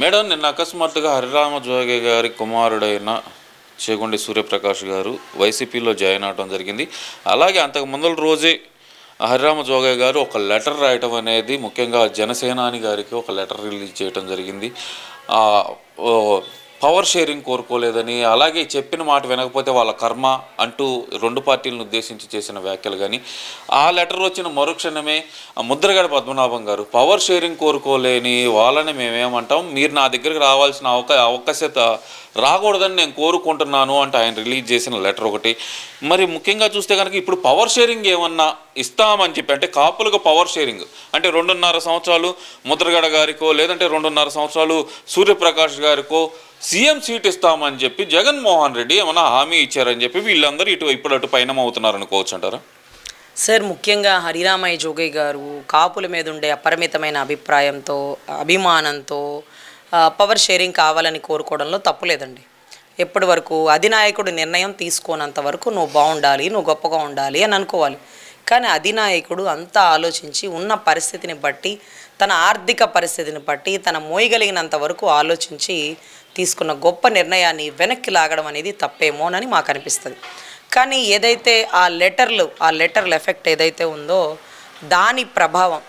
Madam నిన్న అకస్మాత్తుగా హరిరామ జోగి గారి కుమారుడైన చేగొండి సూర్యప్రకాష్ గారు వైసీపీలో జాయిన్ అవడం జరిగింది. అలాగే అంతకు ముందల రోజే హరిరామ జోగయ్య గారు ఒక లెటర్ రాయటం అనేది ముఖ్యంగా జనసేనాని గారికి ఒక లెటర్ రిలీజ్ చేయడం జరిగింది. పవర్ షేరింగ్ కోరుకోలేదని అలాగే చెప్పిన మాట వినకపోతే వాళ్ళ కర్మ అంటూ రెండు పార్టీలను ఉద్దేశించి చేసిన వ్యాఖ్యలు కానీ ఆ లెటర్ వచ్చిన మరుక్షణమే ఆ ముద్రగడ పద్మనాభం గారు పవర్ షేరింగ్ కోరుకోలేని వాళ్ళని మేమేమంటాం? మీరు నా దగ్గరికి రావాల్సిన అవక అవకాశత రాకూడదని నేను కోరుకుంటున్నాను అంటే ఆయన రిలీజ్ చేసిన లెటర్ ఒకటి. మరి ముఖ్యంగా చూస్తే కనుక ఇప్పుడు పవర్ షేరింగ్ ఏమన్నా ఇస్తామని చెప్పి అంటే కాపులకు పవర్ షేరింగ్ అంటే రెండున్నర సంవత్సరాలు ముద్రగడ గారికో లేదంటే రెండున్నర సంవత్సరాలు సూర్యప్రకాష్ గారికో సీఎం సీట్ ఇస్తామని చెప్పి జగన్మోహన్ రెడ్డి ఏమైనా హామీ ఇచ్చారని చెప్పి వీళ్ళందరూ ఇటు ఇప్పుడు అటు పైన అవుతున్నారు అనుకోవచ్చు అంటారా? సార్ ముఖ్యంగా హరిరామయ్య జోగయ్య గారు కాపుల మీద ఉండే అపరిమితమైన అభిప్రాయంతో అభిమానంతో పవర్ షేరింగ్ కావాలని కోరుకోవడంలో తప్పులేదండి ఎప్పటి వరకు అధినాయకుడు నిర్ణయం తీసుకోనంత వరకు నువ్వు బాగుండాలి నువ్వు గొప్పగా ఉండాలి అని అనుకోవాలి. కానీ అధినాయకుడు అంతా ఆలోచించి ఉన్న పరిస్థితిని బట్టి తన ఆర్థిక పరిస్థితిని బట్టి తన మోయగలిగినంత వరకు ఆలోచించి తీసుకున్న గొప్ప నిర్ణయాన్ని వెనక్కి లాగడం అనేది తప్పేమోనని మాకు అనిపిస్తుంది. కానీ ఏదైతే ఆ లెటర్లు ఆ లెటర్ల ఎఫెక్ట్ ఏదైతే ఉందో దాని ప్రభావం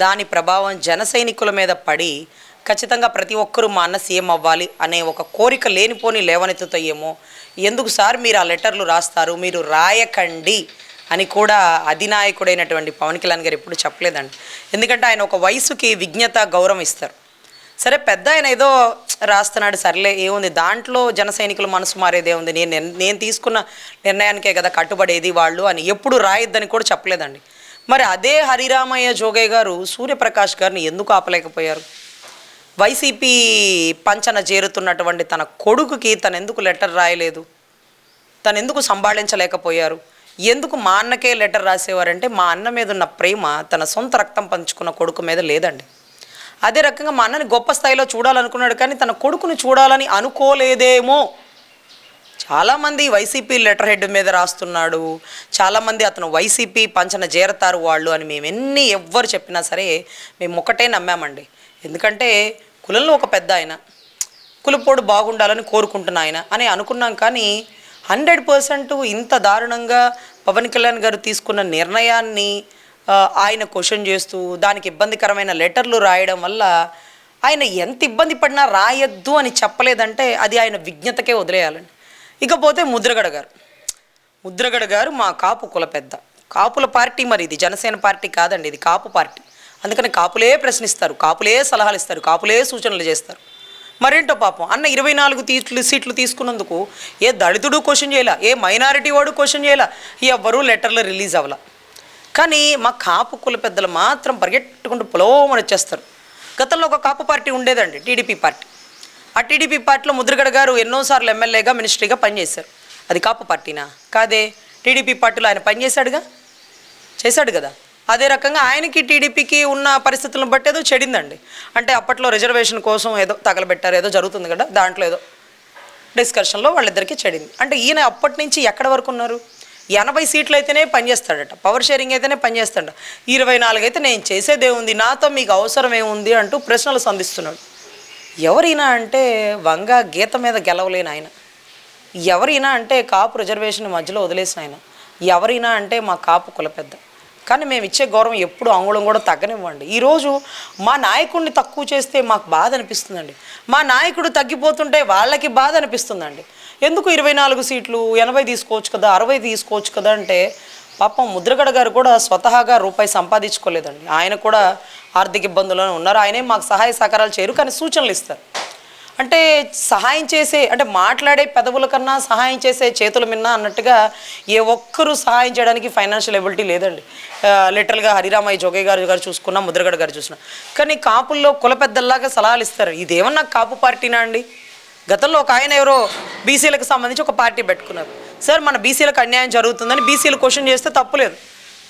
దాని ప్రభావం జన సైనికుల మీద పడి ఖచ్చితంగా ప్రతి ఒక్కరూ మా అన్న సీఎం అవ్వాలి అనే ఒక కోరిక లేనిపోని లేవనెత్తుతాయేమో ఎందుకు సార్ మీరు ఆ లెటర్లు రాస్తారు మీరు రాయకండి అని కూడా అధినాయకుడైనటువంటి పవన్ కళ్యాణ్ గారు ఎప్పుడు చెప్పలేదండి. ఎందుకంటే ఆయన ఒక వయసుకి విజ్ఞత గౌరవం ఇస్తారు. సరే పెద్ద ఆయన ఏదో రాస్తున్నాడు సర్లే ఏముంది? దాంట్లో జన సైనికుల మనసు మారేదే ఉంది. నేను నేను తీసుకున్న నిర్ణయానికే కదా కట్టుబడేది వాళ్ళు అని ఎప్పుడు రాయొద్దని కూడా చెప్పలేదండి. మరి అదే హరిరామయ్య జోగయ్య గారు సూర్యప్రకాష్ గారిని ఎందుకు ఆపలేకపోయారు? వైసీపీ పంచన చేరుతున్నటువంటి తన కొడుకుకి తను ఎందుకు లెటర్ రాయలేదు? తను ఎందుకు సంభాళించలేకపోయారు? ఎందుకు మా అన్నకే లెటర్ రాసేవారంటే మా అన్న మీద ఉన్న ప్రేమ తన సొంత రక్తం పంచుకున్న కొడుకు మీద లేదండి. అదే రకంగా మా అన్నని గొప్ప స్థాయిలో చూడాలనుకున్నాడు కానీ తన కొడుకుని చూడాలని అనుకోలేదేమో. చాలామంది వైసీపీ లెటర్ హెడ్ మీద రాస్తున్నాడు. చాలామంది అతను వైసీపీ పంచన చేరతారు వాళ్ళు అని మేము ఎన్ని ఎవ్వరు చెప్పినా సరే మేము ఒకటే నమ్మామండి. ఎందుకంటే కులంలో ఒక పెద్ద ఆయన కులపోడు బాగుండాలని కోరుకుంటున్న ఆయన అని అనుకున్నాం కానీ హండ్రెడ్ పర్సెంట్ ఇంత దారుణంగా పవన్ కళ్యాణ్ గారు తీసుకున్న నిర్ణయాన్ని ఆయన క్వశ్చన్ చేస్తూ దానికి ఇబ్బందికరమైన లెటర్లు రాయడం వల్ల ఆయన ఎంత ఇబ్బంది పడినా రాయొద్దు అని చెప్పలేదంటే అది ఆయన విజ్ఞతకే వదిలేయాలండి. ఇకపోతే ముద్రగడ గారు. ముద్రగడ గారు మా కాపు కుల పెద్ద. కాపుల పార్టీ మరి ఇది జనసేన పార్టీ కాదండి ఇది కాపు పార్టీ. అందుకని కాపులే ప్రశ్నిస్తారు కాపులే సలహాలు ఇస్తారు కాపులే సూచనలు చేస్తారు. మరేంటో పాపం? అన్న ఇరవై నాలుగు తీట్లు సీట్లు తీసుకున్నందుకు ఏ దళితుడు క్వశ్చన్ చేయాల ఏ మైనారిటీ వాడు క్వశ్చన్ చేయాల ఎవ్వరూ లెటర్లు రిలీజ్ అవ్వాల. కానీ మా కాపు కుల పెద్దలు మాత్రం పరిగెట్టుకుంటూ పొలవమని వచ్చేస్తారు. గతంలో ఒక కాపు పార్టీ ఉండేదండి టీడీపీ పార్టీ. ఆ టీడీపీ పార్టీలో ముద్రగడ గారు ఎన్నోసార్లు ఎమ్మెల్యేగా మినిస్ట్రీగా పనిచేశారు. అది కాపు పార్టీనా? కాదే టీడీపీ పార్టీలో ఆయన పనిచేశాడుగా? చేశాడు కదా? అదే రకంగా ఆయనకి టీడీపీకి ఉన్న పరిస్థితులను బట్టి ఏదో చెడిందండి. అంటే అప్పట్లో రిజర్వేషన్ కోసం ఏదో తగలబెట్టారు ఏదో జరుగుతుంది కదా దాంట్లో ఏదో డిస్కషన్లో వాళ్ళిద్దరికీ చెడింది. అంటే ఈయన అప్పటి నుంచి ఎక్కడ వరకు ఉన్నారు? ఎనభై సీట్లు అయితేనే పనిచేస్తాడట పవర్ షేరింగ్ అయితేనే పనిచేస్తాడు ఇరవై నాలుగు అయితే నేను చేసేదే ఉంది నాతో మీకు అవసరం ఏముంది అంటూ ప్రశ్నలు సంధిస్తున్నాడు. ఎవరైనా అంటే వంగ గీత మీద గెలవలేని ఆయన. ఎవరైనా అంటే కాపు రిజర్వేషన్ మధ్యలో వదిలేసిన ఆయన. ఎవరైనా అంటే మా కాపు కుల పెద్ద. కానీ మేము ఇచ్చే గౌరవం ఎప్పుడు అంగుళం కూడా తగ్గనివ్వండి. ఈరోజు మా నాయకుడిని తక్కువ చేస్తే మాకు బాధ అనిపిస్తుందండి. మా నాయకుడు తగ్గిపోతుంటే వాళ్ళకి బాధ అనిపిస్తుందండి. ఎందుకు ఇరవై నాలుగు సీట్లు ఎనభై తీసుకోవచ్చు కదా అరవై తీసుకోవచ్చు కదా అంటే పాపం ముద్రగడ గారు కూడా స్వతహాగా రూపాయి సంపాదించుకోలేదండి. ఆయన కూడా ఆర్థిక ఇబ్బందుల్లోనే ఉన్నారు. ఆయనే మాకు సహాయ సహకారాలు చేయరు కానీ సూచనలు ఇస్తారు. అంటే సహాయం చేసే అంటే మాట్లాడే పెదవుల కన్నా సహాయం చేసే చేతుల మిన్న అన్నట్టుగా ఏ ఒక్కరూ సహాయం చేయడానికి ఫైనాన్షియల్ ఎబిలిటీ లేదండి. లిటరల్గా హరిరామయ్య జోగయ్య గారు గారు చూసుకున్నా ముద్రగడ గారు చూసినా కానీ కాపుల్లో కుల పెద్దల్లాగా సలహాలు ఇస్తారు. ఇదేమన్నా కాపు పార్టీనా అండి? గతంలో ఒక ఆయన ఎవరో బీసీలకు సంబంధించి ఒక పార్టీ పెట్టుకున్నారు. సార్ మన బీసీలకు అన్యాయం జరుగుతుందని బీసీలు క్వశ్చన్ చేస్తే తప్పులేదు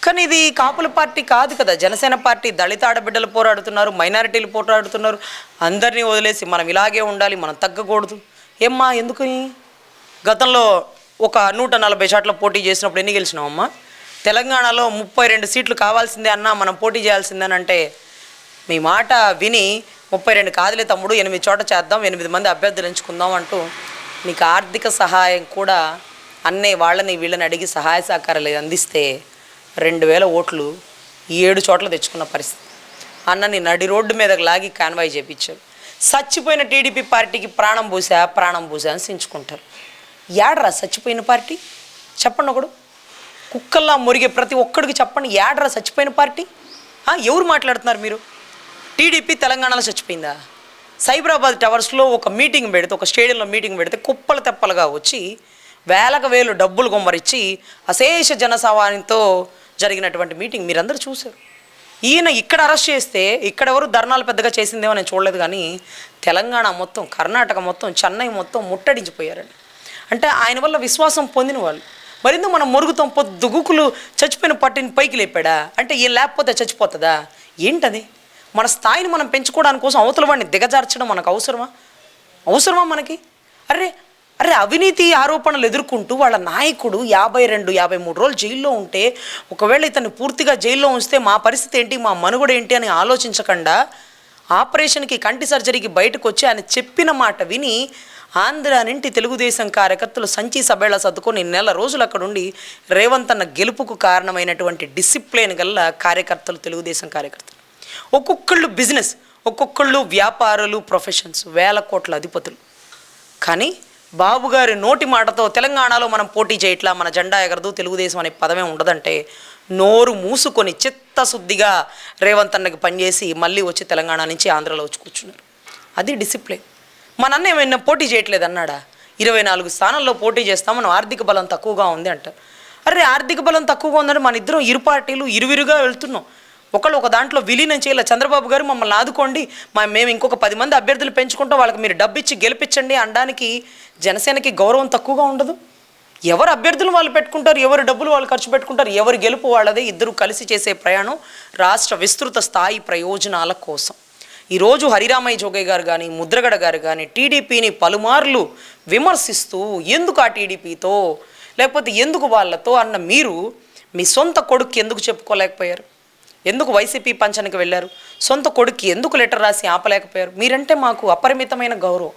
కానీ ఇది కాపుల పార్టీ కాదు కదా. జనసేన పార్టీ దళిత ఆడబిడ్డలు పోరాడుతున్నారు మైనారిటీలు పోరాడుతున్నారు. అందరినీ వదిలేసి మనం ఇలాగే ఉండాలి మనం తగ్గకూడదు. ఏమ్మా ఎందుకు? గతంలో ఒక నూట నలభై షాట్ల పోటీ చేసినప్పుడు ఎన్ని గెలిచినామమ్మా తెలంగాణలో ముప్పై రెండు సీట్లు కావాల్సిందే అన్నా మనం పోటీ చేయాల్సిందేనంటే మీ మాట విని ముప్పై రెండు కాదులే తమ్ముడు ఎనిమిది చోట చేద్దాం ఎనిమిది మంది అభ్యర్థులు ఎంచుకుందాం అంటూ నీకు ఆర్థిక సహాయం కూడా అన్నే వాళ్ళని వీళ్ళని అడిగి సహాయ సహకారాలు అందిస్తే రెండు వేల ఓట్లు ఏడు చోట్ల తెచ్చుకున్న పరిస్థితి. అన్నని నడి రోడ్డు మీదకి లాగి కాన్వాయ్ చేపించారు. చచ్చిపోయిన టీడీపీ పార్టీకి ప్రాణం పూసా ప్రాణం పూసా అని సించుకుంటారు. యాడరా చచ్చిపోయిన పార్టీ? చెప్పండి ఒకడు. కుక్కల్లా మురిగే ప్రతి ఒక్కడికి చెప్పండి యాడరా చచ్చిపోయిన పార్టీ? ఎవరు మాట్లాడుతున్నారు మీరు? టీడీపీ తెలంగాణలో చచ్చిపోయిందా? సైబరాబాద్ టవర్స్లో ఒక మీటింగ్ పెడితే ఒక స్టేడియంలో మీటింగ్ పెడితే కుప్పలు తెప్పలుగా వచ్చి వేలకు వేలు డబ్బులు గుమ్మరిచ్చి అశేష జనసవానితో జరిగినటువంటి మీటింగ్ మీరందరూ చూశారు. ఈయన ఇక్కడ అరెస్ట్ చేస్తే ఇక్కడ ఎవరు ధర్నాలు పెద్దగా చేసిందేమో నేను చూడలేదు కానీ తెలంగాణ మొత్తం కర్ణాటక మొత్తం చెన్నై మొత్తం ముట్టడించిపోయారండి. అంటే ఆయన వల్ల విశ్వాసం పొందిన వాళ్ళు. మరింత మనం మొరుగుతాం పొద్దుగుకులు చచ్చిపోయిన పట్టిని పైకి లేపాడా? అంటే ఏం లేకపోతే చచ్చిపోతుందా? ఏంటది? మన స్థాయిని మనం పెంచుకోవడానికి కోసం అవతల వాడిని దిగజార్చడం మనకు అవసరమా? అవసరమా మనకి? అరే అరే అవినీతి ఆరోపణలు ఎదుర్కొంటూ వాళ్ళ నాయకుడు యాభై రెండు యాభై మూడు రోజులు జైల్లో ఉంటే ఒకవేళ ఇతను పూర్తిగా జైల్లో ఉంచితే మా పరిస్థితి ఏంటి మా మనుగడ ఏంటి అని ఆలోచించకుండా ఆపరేషన్కి కంటి సర్జరీకి బయటకు వచ్చి ఆయన చెప్పిన మాట విని ఆంధ్ర నుండి తెలుగుదేశం కార్యకర్తలు సంచి సభేళ సర్దుకొని నెల రోజులు అక్కడుండి రేవంత్ అన్న గెలుపుకు కారణమైనటువంటి డిసిప్లిన్ గల్ల కార్యకర్తలు తెలుగుదేశం కార్యకర్తలు. ఒక్కొక్కళ్ళు బిజినెస్ ఒక్కొక్కళ్ళు వ్యాపారులు ప్రొఫెషన్స్ వేల కోట్ల అధిపతులు. కానీ బాబు గారి నోటి మాటతో తెలంగాణలో మనం పోటీ చేయట్లా మన జెండా ఎగరదు తెలుగుదేశం అనే పదమే ఉండదంటే నోరు మూసుకొని చిత్తశుద్ధిగా రేవంత్ అన్నకి పనిచేసి మళ్ళీ వచ్చి తెలంగాణ నుంచి ఆంధ్రలో వచ్చి కూర్చున్నారు. అది డిసిప్లిన్. మన అన్న ఏమైనా పోటీ చేయట్లేదు అన్నాడా? ఇరవై నాలుగు స్థానాల్లో పోటీ చేస్తాం మనం ఆర్థిక బలం తక్కువగా ఉంది అంటారు అరే ఆర్థిక బలం తక్కువగా ఉందంటే మన ఇద్దరం ఇరు పార్టీలు ఇరువిరుగా వెళ్తున్నాం. ఒకళ్ళు ఒక దాంట్లో విలీనం చేయాలి? చంద్రబాబు గారు మమ్మల్ని ఆదుకోండి. మా మేము ఇంకొక పది మంది అభ్యర్థులు పెంచుకుంటాం. వాళ్ళకి మీరు డబ్బు ఇచ్చి గెలిపించండి అనడానికి జనసేనకి గౌరవం తక్కువగా ఉండదు. ఎవరు అభ్యర్థులు వాళ్ళు పెట్టుకుంటారు? ఎవరు డబ్బులు వాళ్ళు ఖర్చు పెట్టుకుంటారు? ఎవరు గెలుపు వాళ్ళదే? ఇద్దరు కలిసి చేసే ప్రయాణం రాష్ట్ర విస్తృత స్థాయి ప్రయోజనాల కోసం. ఈరోజు హరిరామయ్య జోగయ్య గారు కానీ ముద్రగడ గారు కానీ టీడీపీని పలుమార్లు విమర్శిస్తూ ఎందుకు ఆ టీడీపీతో? లేకపోతే ఎందుకు వాళ్ళతో? అన్న మీరు మీ సొంత కొడుకు ఎందుకు చెప్పుకోలేకపోయారు? ఎందుకు వైసీపీ పంచనకి వెళ్ళారు? సొంత కొడుక్కి ఎందుకు లెటర్ రాసి ఆపలేకపోయారు? మీరంటే మాకు అపరిమితమైన గౌరవం.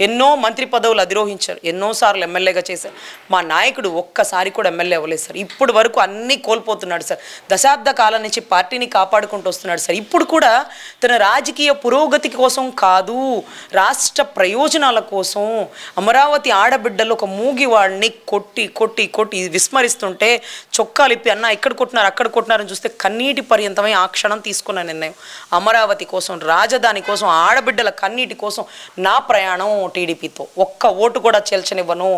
ఎన్నో మంత్రి పదవులు అధిరోహించారు ఎన్నోసార్లు ఎమ్మెల్యేగా చేశారు. మా నాయకుడు ఒక్కసారి కూడా ఎమ్మెల్యే అవ్వలేదు సార్. ఇప్పుడు వరకు అన్నీ కోల్పోతున్నాడు సార్. దశాబ్ద కాలం నుంచి పార్టీని కాపాడుకుంటూ వస్తున్నాడు సార్. ఇప్పుడు కూడా తన రాజకీయ పురోగతి కోసం కాదు రాష్ట్ర ప్రయోజనాల కోసం అమరావతి ఆడబిడ్డలు ఒక మూగివాడిని కొట్టి కొట్టి కొట్టి విస్మరిస్తుంటే చొక్కాలు ఇప్పి అన్న ఎక్కడ కొట్టినారు అక్కడ కొట్టినారని చూస్తే కన్నీటి పర్యంతమై ఆ క్షణం తీసుకున్న నిర్ణయం. అమరావతి కోసం రాజధాని కోసం ఆడబిడ్డల కన్నీటి కోసం నా ప్రయాణం టీడీపీతో. ఒక్క ఓటు కూడా చేల్చనివ్వను.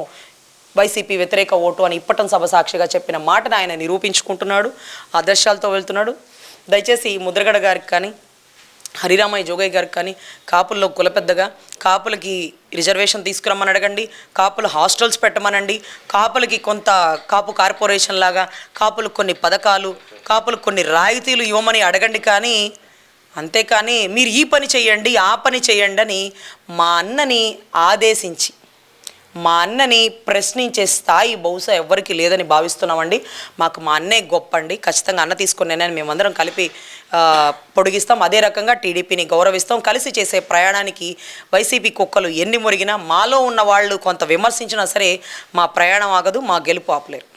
వైసీపీ వ్యతిరేక ఓటు అని ఇప్పటం సభ సాక్షిగా చెప్పిన మాటను ఆయన నిరూపించుకుంటున్నాడు ఆదర్శాలతో వెళ్తున్నాడు. దయచేసి ముద్రగడ గారికి కానీ హరిరామయ్య జోగయ్య గారికి కానీ కాపుల్లో కులపెద్దగా కాపులకి రిజర్వేషన్ తీసుకురమ్మని అడగండి కాపులు హాస్టల్స్ పెట్టమనండి కాపులకి కొంత కాపు కార్పొరేషన్ లాగా కాపులకు కొన్ని పథకాలు కాపులకు కొన్ని రాయితీలు ఇవ్వమని అడగండి కానీ అంతేకాని మీరు ఈ పని చేయండి ఆ పని చేయండి అని మా అన్నని ఆదేశించి మా అన్నని ప్రశ్నించే స్థాయి బహుశా ఎవ్వరికీ లేదని భావిస్తున్నామండి. మాకు మా అన్నే గొప్ప అండి ఖచ్చితంగా అన్న తీసుకునేనని మేమందరం కలిపి పొడిగిస్తాం. అదే రకంగా టీడీపీని గౌరవిస్తాం. కలిసి చేసే ప్రయాణానికి వైసీపీ కుక్కలు ఎన్ని మురిగినా మాలో ఉన్న వాళ్ళు కొంత విమర్శించినా సరే మా ప్రయాణం ఆగదు మా గెలుపు ఆపలేరు.